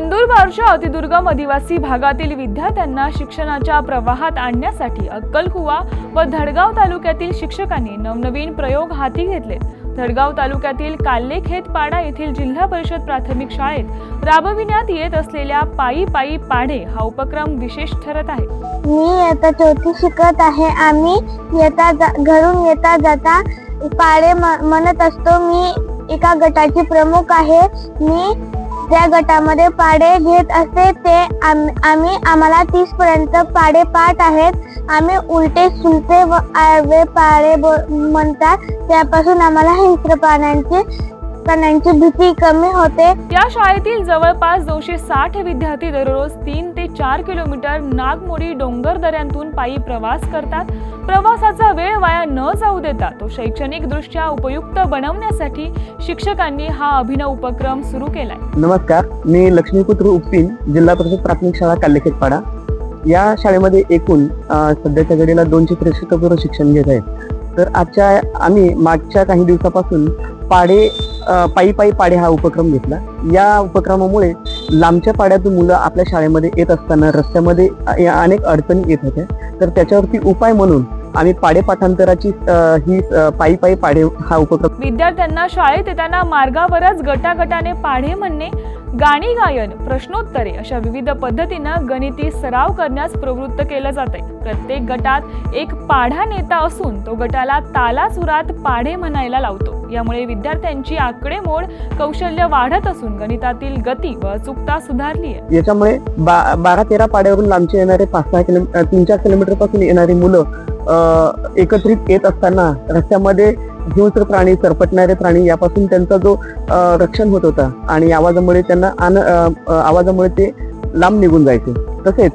नंदुरबारच्या अतिदुर्गम आदिवासी भागातील विद्यार्थ्यांना शिक्षणाच्या प्रवाहात आणण्यासाठी अक्कलकुवा व धडगाव तालुक्यातील शिक्षकांनी नवनवीन प्रयोग हाती घेतले धडगाव तालुक्यातील काल्लेखेत पाडा येथील जिल्हा परिषद प्राथमिक शाळेत राबविण्यात येत असलेल्या पायी पायी पाढे हा उपक्रम विशेष ठरत आहे. मी आता चौथी शिकत आहे. आम्ही येता जा- घरून येता जाता पाडे म- म्हणत असतो. मी एका गटाची प्रमुख आहे. मी ज्या गटामध्ये पाडे घेत असते ते आम्ही आम्हाला तीस पर्यंत पाडे पाठ आहेत. आम्ही उलटे सुलटे व आडवे पाडे म्हणतात. त्यापासून आम्हाला हिंस्र प्राण्यांची प्राण्यांची भीती कमी होते. या शाळेतील जवळपास दोनशे साठ विद्यार्थी दररोज तीन ते चार किलोमीटर नागमोडी डोंगर दऱ्यांतून पायी प्रवास करतात. प्रवासाचा वेळ वाया न जाऊ देता तो शैक्षणिक दृष्ट्या उपयुक्त बनवण्यासाठी शिक्षकांनी हा अभिनव उपक्रम सुरू केलाय. नमस्कार मी लक्ष्मीपुत्र उपीन जिल्हा परिषद प्राथमिक शाळा काल्लेखेतपाडा या शाळेमध्ये एकूण सध्याच्या घडीला दोनशे त्रेसष्ट पूर्व शिक्षण घेत आहेत. तर आजच्या आम्ही मागच्या काही दिवसापासून पाडे पायी पायी पाडे हा उपक्रम घेतला. या उपक्रमामुळे लांबच्या पाड्यातून मुलं आपल्या शाळेमध्ये येत असताना रस्त्यामध्ये या अनेक अडचणी येत होत्या. तर त्याच्यावरती उपाय म्हणून आम्ही पाडे पाठांतराची ही पायी पायी पाडे हा उपक्रम. विद्यार्थ्यांना शाळेत येताना मार्गावरच गटागटाने पाढे म्हणणे गाणी गायन प्रश्नोत्तरे अशा विविध पद्धतीनं गणिती सराव करण्यास प्रवृत्त केलं जाते प्रत्येक गटात एक पाढा नेता असून तो गटाला तालासुरात पाढे म्हणायला लावतो. यामुळे विद्यार्थ्यांची आकडेमोड कौशल्य वाढत असून गणितातील गती व अचूकता सुधारली आहे याच्यामुळे बा बारा तेरा पाड्यावरून लांबचे येणारे पाच सहा किलोमीटर तीन चार किलोमीटरपासून येणारी मुलं एकत्रित येत असताना रस्त्यामध्ये हिंस्र प्राणी सरपटणारे प्राणी यापासून त्यांचा जो रक्षण होत होता आणि आवाजामुळे त्यांना आन आवाजामुळे ते लांब निघून जायचे. तसेच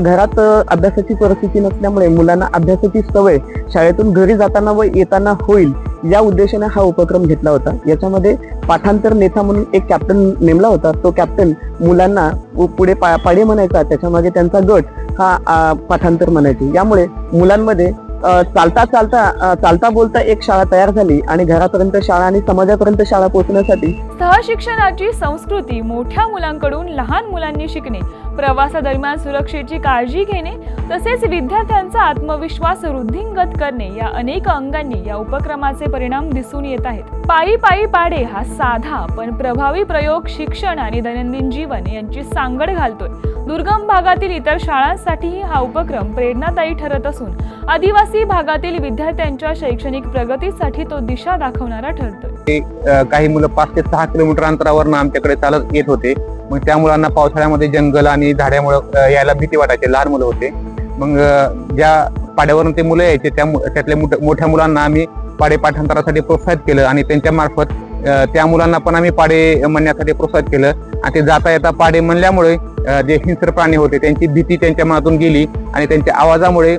घरात अभ्यासाची परिस्थिती नसल्यामुळे मुलांना अभ्यासाची सवय शाळेतून घरी जाताना व येताना होईल या उद्देशाने हा उपक्रम घेतला होता. याच्यामध्ये पाठांतर नेता म्हणून एक कॅप्टन नेमला होता. तो कॅप्टन मुलांना पुढे पा- पाढे म्हणायचा. त्याच्यामागे त्यांचा गट हा पाठांतर म्हणायचे. यामुळे मुलांमध्ये चालता चालता चालता बोलता एक शाळा तयार झाली आणि घरापर्यंत शाळा आणि समाजापर्यंत शाळा पोहोचण्यासाठी सहशिक्षणाची संस्कृती मोठ्या मुलांकडून लहान मुलांनी शिकणे प्रवासादरम्यान सुरक्षेची काळजी घेणे तसेच विद्यार्थ्यांचा आत्मविश्वास वृद्धिंगत करणे या अनेक अंगांनी या उपक्रमाचे परिणाम दिसून येत आहेत. पायी पायी पाडे हा साधा पण प्रभावी प्रयोग शिक्षण आणि दैनंदिन जीवन यांची सांगड घालतोय. दुर्गम भागातील इतर शाळांसाठीही हा उपक्रम प्रेरणादायी ठरत असून आदिवासी भागातील विद्यार्थ्यांच्या शैक्षणिक प्रगतीसाठी तो दिशा दाखवणारा ठरतोय. काही मुलं पाच ते सहा किलोमीटर अंतरावरनं आमच्याकडे चालत येत होते. मग त्या मुलांना पावसाळ्यामध्ये जंगल आणि झाड्यामुळे यायला भीती वाटायची. लहान मुलं होते. मग ज्या पाड्यावरून ते मुलं यायचे त्या त्यातल्या मोठ्या मुलांना आम्ही पाडे पाठांतरासाठी प्रोत्साहित केलं आणि त्यांच्या मार्फत त्या मुलांना पण आम्ही पाडे म्हणण्यासाठी प्रोत्साहित केलं. आणि ते जाता येता पाडे म्हणल्यामुळे जे हिंस्र प्राणी होते त्यांची भीती त्यांच्या मनातून गेली आणि त्यांच्या आवाजामुळे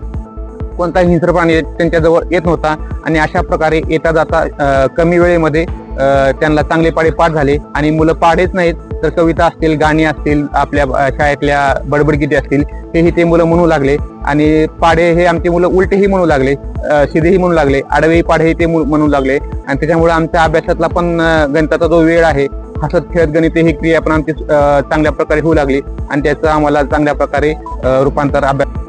कोणताही हिंस्र प्राणी त्यांच्याजवळ येत नव्हता आणि अशा प्रकारे येता जाता कमी वेळेमध्ये त्यांना चांगले पाडे पाठ झाले. आणि मुलं पाडेच नाहीत तर कविता असतील गाणी असतील आपल्या शाळेतल्या बडबडगीती असतील हेही ते मुलं म्हणू लागले. आणि पाडे हे आमचे मुलं उलटेही म्हणू लागले अ, सिधेही म्हणू लागले आडवेही पाढेही ते म्हणू लागले. आणि त्याच्यामुळे आमच्या अभ्यासातला पण गणिताचा जो वेळ आहे हसत खेळत गणिते ही क्रिया पण आमची चांगल्या प्रकारे होऊ लागली. आणि त्याचं आम्हाला चांगल्या प्रकारे रूपांतर अभ्यास